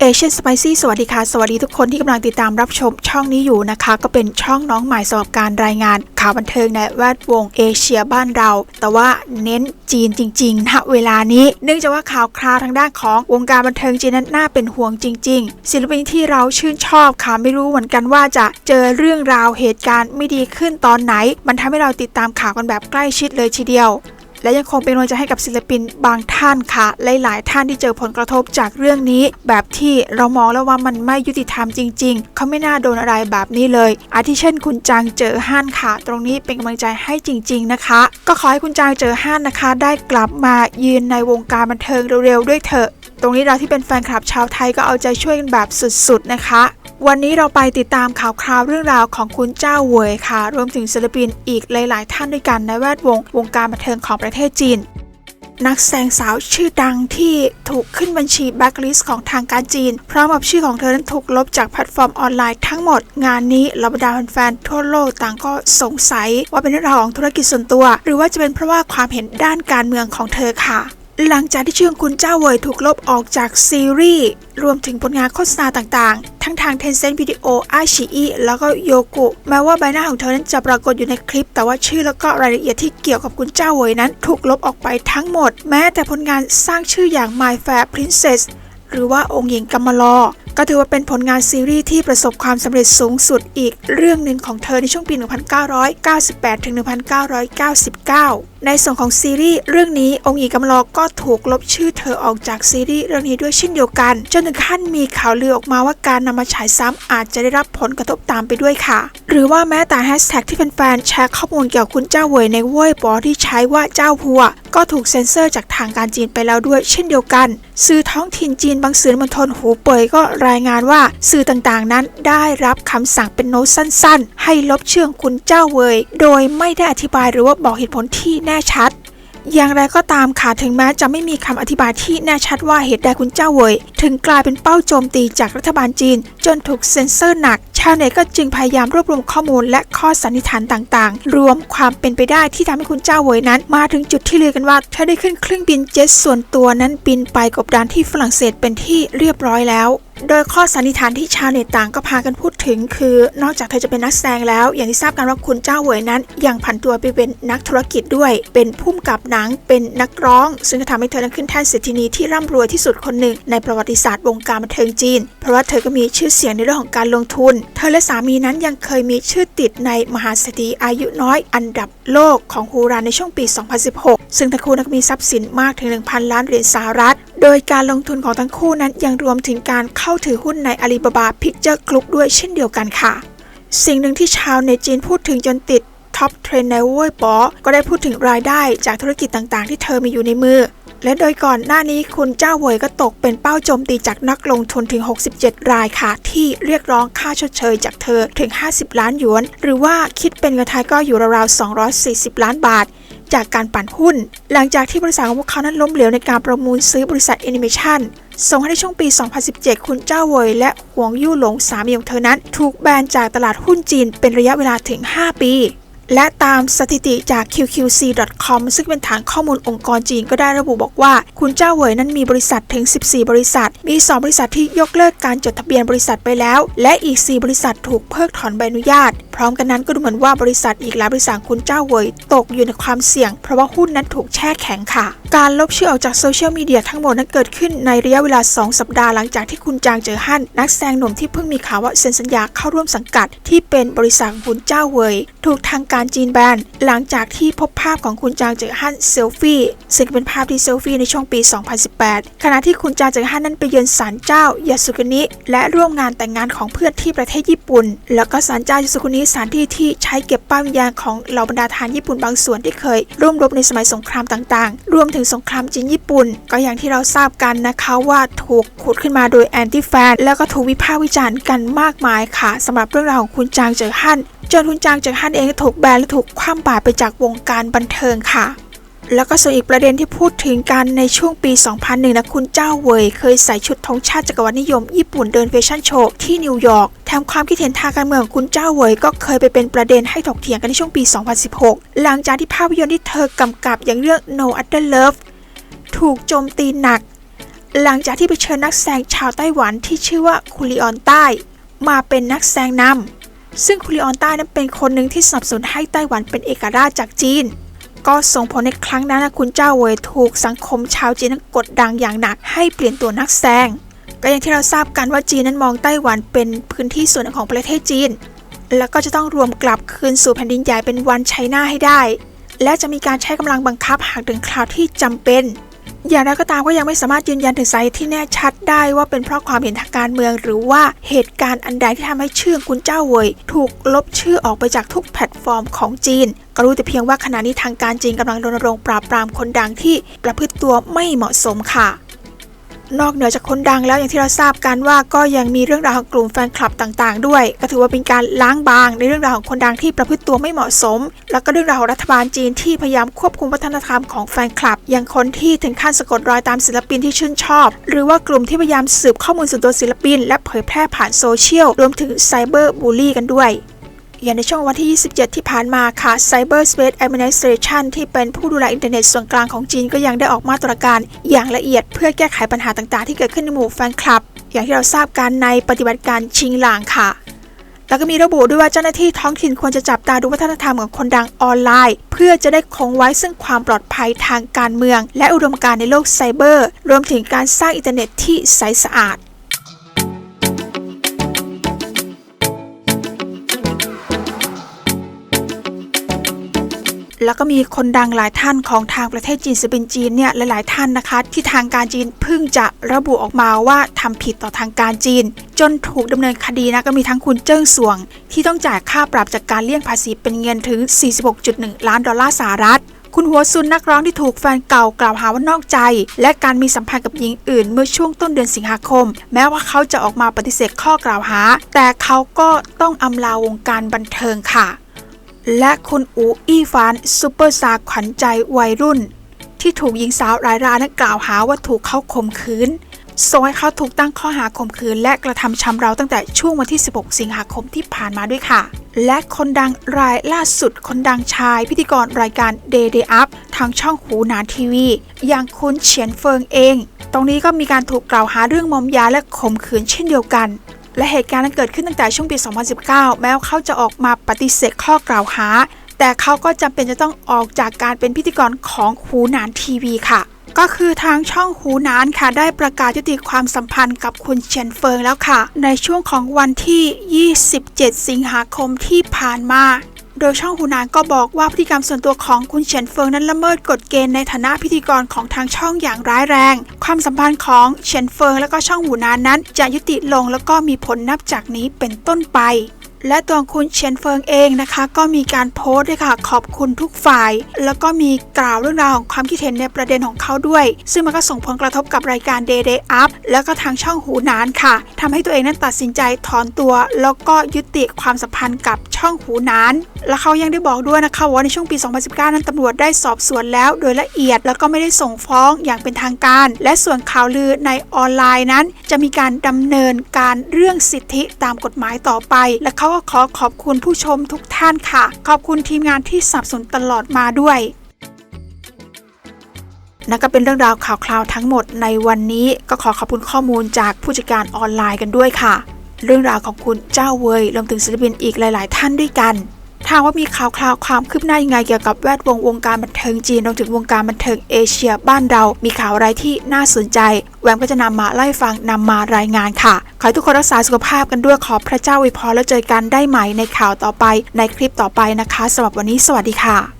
เอเชียนสไปซี่สวัสดีค่ะ สวัสดีทุกคนที่กำลังติดตามรับชมช่องนี้อยู่นะคะ ก็เป็นช่องน้องใหม่สำหรับการรายงาน ข่าวบันเทิงในแวดวงเอเชียบ้านเรา แต่ว่าเน้นจีนจริงๆณเวลานี้ เนื่องจากว่าข่าวคราวทางด้านของวงการบันเทิงจีนนั้นน่าเป็นห่วงจริง ๆ ศิลปินที่เราชื่นชอบค่ะไม่รู้เหมือนกันว่าจะเจอเรื่องราวเหตุการณ์ไม่ดีขึ้นตอนไหน มันทำให้เราติดตามข่าวกันแบบใกล้ชิดเลยทีเดียว และยังคงเป็นกำลังใจให้กับศิลปินบางท่านค่ะ หลายๆ ท่านที่เจอผลกระทบจากเรื่องนี้ แบบที่เรามองแล้วว่ามันไม่ยุติธรรมจริง ๆ เขาไม่น่าโดนอะไรแบบนี้เลย อาทิเช่น คุณจางเจอฮั่นค่ะ ตรงนี้เป็นกำลังใจให้จริง ๆ นะคะ ก็ขอให้คุณจางเจอฮั่นนะคะ ได้กลับมายืนในวงการบันเทิงเร็วๆด้วยเถอะ ตรงนี้เราที่เป็นแฟนคลับชาวไทยก็เอาใจช่วยกันแบบสุดๆนะคะ วันนี้เราไปติดตามข่าวคราวเรื่องราวของคุณเจ้าเวยค่ะ รวมถึงศิลปินอีกหลาย ๆ ท่านด้วยกันในแวดวงวงการบันเทิงของประเทศจีน นักแสดงสาวชื่อดังที่ถูกขึ้นบัญชีแบ็คลิสต์ของทางการจีน พร้อมกับชื่อของเธอนั้นถูกลบจากแพลตฟอร์มออนไลน์ทั้งหมด งานนี้เหล่าบรรดาแฟนๆทั่วโลกต่างก็สงสัยว่าเป็นเรื่องของธุรกิจส่วนตัว หรือว่าจะเป็นเพราะว่าความเห็นด้านการเมืองของเธอค่ะหลังจากที่ชื่องคุณเจ้าเวยถูกลบออกจากซีรีส์ รวมถึงผลงานโฆษณาต่างๆ ทั้งทาง Tencent Video ไอชีอีแล้วก็โยกุแม้ว่าใบหน้าของเธอนั้นจะปรากฏอยู่ในคลิป แต่ว่าชื่อแล้วก็รายละเอียดที่เกี่ยวกับคุณเจ้าเวยนั้น ถูกลบออกไปทั้งหมด แม้แต่ผลงานสร้างชื่ออย่าง My Fair Princess หรือว่าองค์หญิงกัมมลอก็ถือว่าเป็นผลงานซีรีส์ที่ประสบความสำเร็จสูงสุดอีกเรื่องหนึ่งของเธอในช่วงปี 1998 ถึง 1999 ในส่วนของซีรีส์เรื่องนี้องค์หญิงกัมมาลอก็ถูกลบชื่อเธอออกจากซีรีส์เรื่องนี้ด้วยเช่นเดียวกัน จนถึงขั้นมีข่าวลือออกมาว่าการนำมาฉายซ้ำอาจจะได้รับผลกระทบตามไปด้วยค่ะ หรือว่าแม้แต่แฮชแท็กที่แฟนๆแชร์ข้อมูลเกี่ยวกับคุณเจ้าเวยในเว่ยปอที่ใช้ว่าเจ้าพัว ก็ถูกเซ็นเซอร์จากทางการจีนไปแล้วด้วยเช่นเดียวกัน สื่อท้องถิ่นจีนบางสื่อมวลชนหูเป่ยก็รายงานว่าสื่อต่างๆนั้นได้รับคำสั่งเป็นโน้ตสั้น ๆ ให้ลบชื่อของคุณเจ้าเวย โดยไม่ได้อธิบายหรือว่าบอกเหตุผลที่แน่ชัด อย่างไรก็ตามค่ะถึงแม้จะไม่มีคำอธิบายที่แน่ชัดว่าเหตุใดคุณเจ้าเวยถึงกลายเป็นเป้าโจมตีจากรัฐบาลจีน จนถูกเซ็นเซอร์หนัก ชาวเน็ตก็จึงพยายามรวบรวมข้อมูลและข้อสันนิษฐานต่างๆ รวมความเป็นไปได้ที่ทำให้คุณเจ้าเวยนั้น มาถึงจุดที่เลือกันว่าเธอได้ขึ้นเครื่องบินเจ็ตส่วนตัวนั้นบินไปกบดานที่ฝรั่งเศสเป็นที่เรียบร้อยแล้วโดยข้อสันนิษฐานที่ชาวเน็ตต่างก็พากันพูดถึง คือ นอกจากเธอจะเป็นนักแสดงแล้ว อย่างที่ทราบกันว่าคุณเจ้าเหวยนั้น ยังผันตัวไปเป็นนักธุรกิจด้วย เป็นผู้กำกับหนังเป็นนักร้อง ซึ่งก็ทำให้เธอนั้นขึ้นแท่นเศรษฐีนีที่ร่ำรวยที่สุดคนหนึ่งในประวัติศาสตร์วงการบันเทิงจีน เพราะว่าเธอก็มีชื่อเสียงในเรื่องของการลงทุน เธอและสามีนั้นยังเคยมีชื่อติดในมหาเศรษฐีอายุน้อยอันดับโลกของฮูรานในช่วงปี 2016 ซึ่งทั้งคู่นั้นก็มีทรัพย์สินมากถึง 1,000 ล้านเหรียญสหรัฐ โดยการลงทุนของทั้งคู่นั้นยังรวมถึงการเข้าถือหุ้นในอาลีบาบาพิกเจอร์กรุ๊ปด้วยเช่นเดียวกันค่ะ สิ่งหนึ่งที่ชาวในจีนพูดถึงจนติดท็อปเทรนในเว่ยป๋อก็ได้พูดถึงรายได้จากธุรกิจต่างๆ ที่เธอมีอยู่ในมือ และโดยก่อนหน้านี้คุณเจ้าเวยก็ตกเป็นเป้าโจมตีจากนักลงทุนถึง 67 รายค่ะ ที่เรียกร้องค่าชดเชยจากเธอถึง 50 ล้านหยวน หรือว่าคิดเป็นเงินไทยก็อยู่ราวๆ 240 ล้านบาทจากการปั่นหุ้น หลังจากที่บริษัทของพวกเขานั้นล้มเหลวในการประมูลซื้อบริษัทแอนิเมชันส่งให้ในช่วงปี 2017 คุณเจ้าเวยและหวงยู่หลงสามีของเธอนั้น ถูกแบนจากตลาดหุ้นจีนเป็นระยะเวลาถึง 5 ปี และตามสถิติจาก QQC.com ซึ่งเป็นฐานข้อมูลองค์กรจีนก็ได้ระบุบอกว่า คุณเจ้าเหวยนั้นมีบริษัทถึง 14 บริษัท มี 2 บริษัทที่ยกเลิกการจดทะเบียนบริษัทไปแล้ว และอีก 4 บริษัทถูกเพิกถอนใบอนุญาต พร้อมกันนั้นก็ดูเหมือนว่าบริษัทอีกหลายบริษัทคุณเจ้าเหวยตกอยู่ในความเสี่ยง เพราะว่าหุ้นนั้นถูกแช่แข็งค่ะ การลบชื่อออกจากโซเชียลมีเดียทั้งหมดนั้นเกิดขึ้นในระยะเวลา 2 สัปดาห์หลังจากที่คุณจางเจอฮั่นนักแสดงหนุ่มที่เพิ่งมีข่าวว่าเซ็นสัญญาเข้าร่วมสังกัด ที่เป็นบริษัทคุณเจ้าเหวยถูกทางการจีนแบนหลังจากที่พบภาพของคุณจางเจอฮั่นเซลฟี่ซึ่งเป็นภาพที่เซลฟี่ในช่วงปี 2018 ขณะที่คุณจางเจอฮั่นนั้นไปเยือนศาลเจ้ายาสุกุนิและร่วมงานแต่งงานของเพื่อนที่ประเทศญี่ปุ่น แล้วก็ศาลเจ้ายาสุกุนิสถานที่ที่ใช้เก็บป้ายวิญญาณของเหล่าบรรดาทหารญี่ปุ่นบางส่วนที่เคย ร่วมรบในสมัยสงครามต่างๆ รวมถึงสงครามจีนญี่ปุ่น ก็อย่างที่เราทราบกันนะคะว่าถูกขุดขึ้นมาโดยแอนตี้แฟนแล้วก็ถูกวิพากษ์วิจารณ์กันมากมายค่ะสำหรับเรื่องราวของคุณจางเจอฮั่น จนคุณจางจากฮั่นเองถูกแบนและถูกคว่ำบาตรไปจากวงการบันเทิงค่ะ แล้วก็ส่วนอีกประเด็นที่พูดถึงกันในช่วงปี 2001 นะคุณเจ้าเวย เคยใส่ชุดธงชาติจักรวรรดินิยมญี่ปุ่นเดินแฟชั่นโชว์ที่นิวยอร์กแถมความคิดเห็นทางการเมืองของคุณเจ้าเวยก็เคยไปเป็นประเด็นให้ถกเถียงกันในช่วงปี 2016 หลังจากที่ภาพยนตร์ที่เธอกำกับอย่างเรื่อง No Other Love ถูกโจมตีหนัก หลังจากที่ไปเชิญนักแสดงชาวไต้หวันที่ชื่อว่าคุริออนใต้ มาเป็นนักแสดงนำ ซึ่งคุริออนใต้นั้นเป็นคนหนึ่งที่สนับสนุนให้ไต้หวันเป็นเอกราชจากจีน ก็ส่งผลในครั้งนั้นนะคุณเจ้าเวยถูกสังคมชาวจีนนั้นกดดันอย่างหนักให้เปลี่ยนตัวนักแสดงก็อย่างที่เราทราบกันว่าจีนนั้นมองไต้หวันเป็นพื้นที่ส่วนหนึ่งของประเทศจีน แล้วก็จะต้องรวมกลับคืนสู่แผ่นดินใหญ่เป็นวันไชน่าให้ได้ และจะมีการใช้กำลังบังคับหากถึงคราวที่จำเป็น อย่างไรก็ตามก็ยังไม่สามารถยืนยันถึงสาเหตุที่แน่ชัดได้ว่าเป็นเพราะความเห็นทางการเมือง หรือว่าเหตุการณ์อันใดที่ทำให้ชื่อคุณเจ้าเวยถูกลบชื่อออกไปจากทุกแพลตฟอร์มของจีนก็รู้แต่เพียงว่าขณะนี้ทางการจีนกำลังรณรงค์ปราบปรามคนดังที่ประพฤติตัวไม่เหมาะสมค่ะ นอกเหนือจากคนดังแล้วอย่างที่เราทราบกันว่าก็ยังมีเรื่องราวของกลุ่มแฟนคลับต่างๆ ด้วย ก็ถือว่าเป็นการล้างบางในเรื่องราวของคนดังที่ประพฤติตัวไม่เหมาะสม แล้วก็เรื่องราวของรัฐบาลจีนที่พยายามควบคุมวัฒนธรรมของแฟนคลับ อย่างคนที่ถึงขั้นสะกดรอยตามศิลปินที่ชื่นชอบ หรือว่ากลุ่มที่พยายามสืบข้อมูลส่วนตัวศิลปิน และเผยแพร่ผ่านโซเชียลรวมถึงไซเบอร์บูลลี่กันด้วย อย่างในช่วงวันที่ 27 ที่ผ่านมาค่ะ Cyber Space Administration ที่เป็นผู้ดูแลอินเทอร์เน็ตส่วนกลางของจีนก็ยังได้ออกมาตรการอย่างละเอียดเพื่อแก้ไขปัญหาต่างๆ ที่เกิดขึ้นในหมู่แฟนคลับ อย่างที่เราทราบกันในปฏิบัติการชิงหลางค่ะแล้วก็มีระบุด้วยว่าเจ้าหน้าที่ท้องถิ่นควรจะจับตาดูวัฒนธรรมของคนดังออนไลน์ เพื่อจะได้คงไว้ซึ่งความปลอดภัยทางการเมือง และอุดมการณ์ในโลกไซเบอร์ รวมถึงการสร้างอินเทอร์เน็ตที่ใสสะอาด แล้วก็มีคนดังหลายท่านของทางประเทศจีนสเป็นจีนเนี่ยหลาย ๆ ท่านนะคะ ที่ทางการจีนเพิ่งจะระบุออกมาว่าทำผิดต่อทางการจีน จนถูกดำเนินคดีนะก็มีทั้งคุณเจิ้งสวง ที่ต้องจ่ายค่าปรับจากการเลี่ยงภาษีเป็นเงินถึง 46.1 ล้านดอลลาร์สหรัฐคุณหัวซุนนักร้องที่ถูกแฟนเก่ากล่าวหาว่านอกใจ และการมีสัมพันธ์กับหญิงอื่นเมื่อช่วงต้นเดือนสิงหาคม แม้ว่าเขาจะออกมาปฏิเสธข้อกล่าวหา แต่เขาก็ต้องอำลาวงการบันเทิงค่ะ และคุณอูอี้ฟานซูเปอร์สตาร์ขวัญใจวัยรุ่น ที่ถูกหญิงสาวรายรายนั้นกล่าวหาว่าถูกเขาข่มขืนส่งให้เขาถูกตั้งข้อหาข่มขืน และกระทำชำเราตั้งแต่ช่วงวันที่ 16 สิงหาคมที่ผ่านมาด้วยค่ะ และคนดังรายล่าสุดคนดังชายพิธีกรรายการ Day Day Up ทางช่องหูหนานทีวี อย่างคุณเฉียนเฟิงเอง ตรงนี้ก็มีการถูกกล่าวหาเรื่องมอมยาและข่มขืนเช่นเดียวกัน และเหตุการณ์นั้นเกิดขึ้นตั้งแต่ช่วงปี 2019 แม้ว่าเขาจะออกมาปฏิเสธข้อกล่าวหา แต่เขาก็จำเป็นจะต้องออกจากการเป็นพิธีกรของหูหนานทีวีค่ะ ก็คือทางช่องหูนานค่ะได้ประกาศยุติความสัมพันธ์กับคุณเฉียนเฟิงแล้วค่ะ ในช่วงของวันที่ 27 สิงหาคมที่ผ่านมา โดยช่องหูนานก็บอกว่าพฤติกรรมส่วนตัวของคุณเฉินเฟิงนั้นละเมิดกฎเกณฑ์ในฐานะพิธีกรของทางช่องอย่างร้ายแรง ความสัมพันธ์ของเฉินเฟิงและก็ช่องหูนานนั้น จะยุติลงแล้วก็มีผลนับจากนี้เป็นต้นไป และตัวคุณเฉียนเฟิงเองนะคะ ก็มีการโพสต์ด้วยค่ะ ขอบคุณทุกฝ่าย แล้วก็มีกล่าวเรื่องราวของความคิดเห็นในประเด็นของเขาด้วย ซึ่งมันก็ส่งผลกระทบกับรายการ Day Day Up แล้วก็ทางช่องหูนานค่ะทำให้ตัวเองนั้นตัดสินใจถอนตัว แล้วก็ยุติความสัมพันธ์กับช่องหูนาน และเขายังได้บอกด้วยนะคะว่าในช่วงปี 2019 นั้นตำรวจได้สอบสวนแล้ว โดยละเอียดแล้วก็ไม่ได้ส่งฟ้องอย่างเป็นทางการ และส่วนข่าวลือในออนไลน์นั้น จะมีการดำเนินการเรื่องสิทธิตามกฎหมายต่อไป และเขาขอขอบคุณผู้ชมทุกท่านค่ะ ขอบคุณทีมงานที่สนับสนุนตลอดมาด้วยนั่นก็เป็นเรื่องราวข่าวคราวทั้งหมดในวันนี้ก็ขอขอบคุณข้อมูลจากผู้จัดการออนไลน์กันด้วยค่ะ เรื่องราวของคุณเจ้าเวยรวมถึงศิลปินอีกหลาย ๆ ท่านด้วยกัน ถามว่ามีข่าวคราวความคืบหน้ายังไงเกี่ยวกับแวดวงวงการบันเทิงจีนรวมถึงวงการบันเทิงเอเชียบ้านเรา มีข่าวอะไรที่น่าสนใจ แวมก็จะนำมาไล่ฟังนำมารายงานค่ะ ขอให้ทุกคนรักษาสุขภาพกันด้วยขอพระเจ้าอวยพรแล้วเจอกันได้ใหม่ในข่าวต่อไปในคลิปต่อไปนะคะสำหรับวันนี้สวัสดีค่ะ